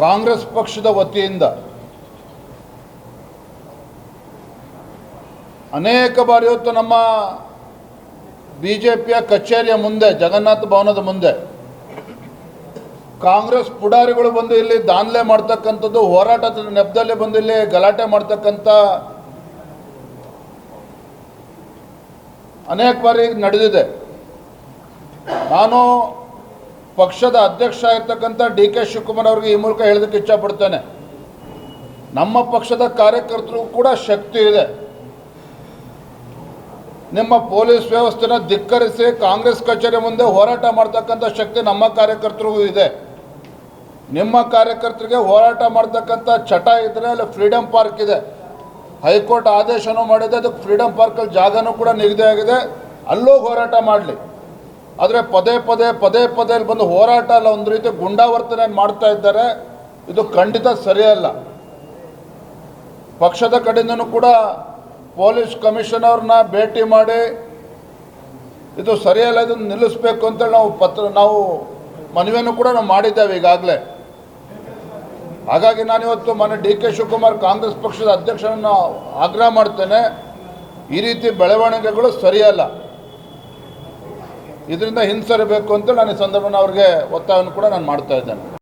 ಕಾಂಗ್ರೆಸ್ ಪಕ್ಷದ ವತಿಯಿಂದ ಅನೇಕ ಬಾರಿ ಇವತ್ತು ನಮ್ಮ ಬಿ ಜೆ ಪಿಯ ಕಚೇರಿಯ ಮುಂದೆ, ಜಗನ್ನಾಥ ಭವನದ ಮುಂದೆ ಕಾಂಗ್ರೆಸ್ ಪುಡಾರಿಗಳು ಬಂದು ಇಲ್ಲಿ ದಾನ್ಲೆ ಮಾಡ್ತಕ್ಕಂಥದ್ದು, ಹೋರಾಟದ ನೆಪದಲ್ಲಿ ಬಂದು ಇಲ್ಲಿ ಗಲಾಟೆ ಮಾಡ್ತಕ್ಕಂಥ ಅನೇಕ ಬಾರಿ ನಡೆದಿದೆ. ನಾನು ಪಕ್ಷದ ಅಧ್ಯಕ್ಷ ಆಗಿರ್ತಕ್ಕಂಥ ಡಿ ಕೆ ಶಿವಕುಮಾರ್ ಅವರಿಗೆ ಈ ಮೂಲಕ ಹೇಳೋದಕ್ಕೆ ಇಚ್ಛಪಡ್ತೇನೆ. ನಮ್ಮ ಪಕ್ಷದ ಕಾರ್ಯಕರ್ತರಿಗೂ ಕೂಡ ಶಕ್ತಿ ಇದೆ. ನಿಮ್ಮ ಪೊಲೀಸ್ ವ್ಯವಸ್ಥೆನ ಧಿಕ್ಕರಿಸಿ ಕಾಂಗ್ರೆಸ್ ಕಚೇರಿ ಮುಂದೆ ಹೋರಾಟ ಮಾಡ್ತಕ್ಕಂಥ ಶಕ್ತಿ ನಮ್ಮ ಕಾರ್ಯಕರ್ತರಿಗೂ ಇದೆ. ನಿಮ್ಮ ಕಾರ್ಯಕರ್ತರಿಗೆ ಹೋರಾಟ ಮಾಡ್ತಕ್ಕಂಥ ಚಟ ಇದ್ದರೆ ಅಲ್ಲಿ ಫ್ರೀಡಮ್ ಪಾರ್ಕ್ ಇದೆ. ಹೈಕೋರ್ಟ್ ಆದೇಶನೂ ಮಾಡಿದೆ, ಅದಕ್ಕೆ ಫ್ರೀಡಮ್ ಪಾರ್ಕಲ್ಲಿ ಜಾಗನೂ ಕೂಡ ನಿಗದಿ ಆಗಿದೆ ಅಲ್ಲೂ ಹೋರಾಟ ಮಾಡಲಿ. ಆದರೆ ಪದೇ ಪದೇ ಪದೇ ಪದೇ ಬಂದು ಹೋರಾಟ ಅಲ್ಲ, ಒಂದು ರೀತಿ ಗುಂಡಾವರ್ತನೆ ಮಾಡ್ತಾ ಇದ್ದಾರೆ. ಇದು ಖಂಡಿತ ಸರಿಯಲ್ಲ ಪಕ್ಷದ ಕಡೆಯಿಂದನೂ ಕೂಡ ಪೊಲೀಸ್ ಕಮಿಷನರ್ನ ಭೇಟಿ ಮಾಡಿ, ಇದು ಸರಿಯಲ್ಲ ಇದನ್ನು ನಿಲ್ಲಿಸಬೇಕು ಅಂತೇಳಿ ನಾವು ಪತ್ರ, ನಾವು ಮನವಿಯನ್ನು ಕೂಡ ನಾವು ಮಾಡಿದ್ದೇವೆ ಈಗಾಗಲೇ. ಹಾಗಾಗಿ ನಾನಿವತ್ತು ಮೊನ್ನೆ ಡಿ ಕೆ ಶಿವಕುಮಾರ್ ಕಾಂಗ್ರೆಸ್ ಪಕ್ಷದ ಅಧ್ಯಕ್ಷರನ್ನು ಆಗ್ರಹ ಮಾಡ್ತೇನೆ. ಈ ರೀತಿ ಬೆಳವಣಿಗೆಗಳು ಸರಿಯಲ್ಲ ಇದರಿಂದ ಹಿಂಸರಬೇಕು ಅಂತ ನಾನು ಈ ಸಂದರ್ಭನ ಅವ್ರಿಗೆ ಒತ್ತಾಯವನ್ನು ಕೂಡ ನಾನು ಮಾಡ್ತಾ ಇದ್ದೇನೆ.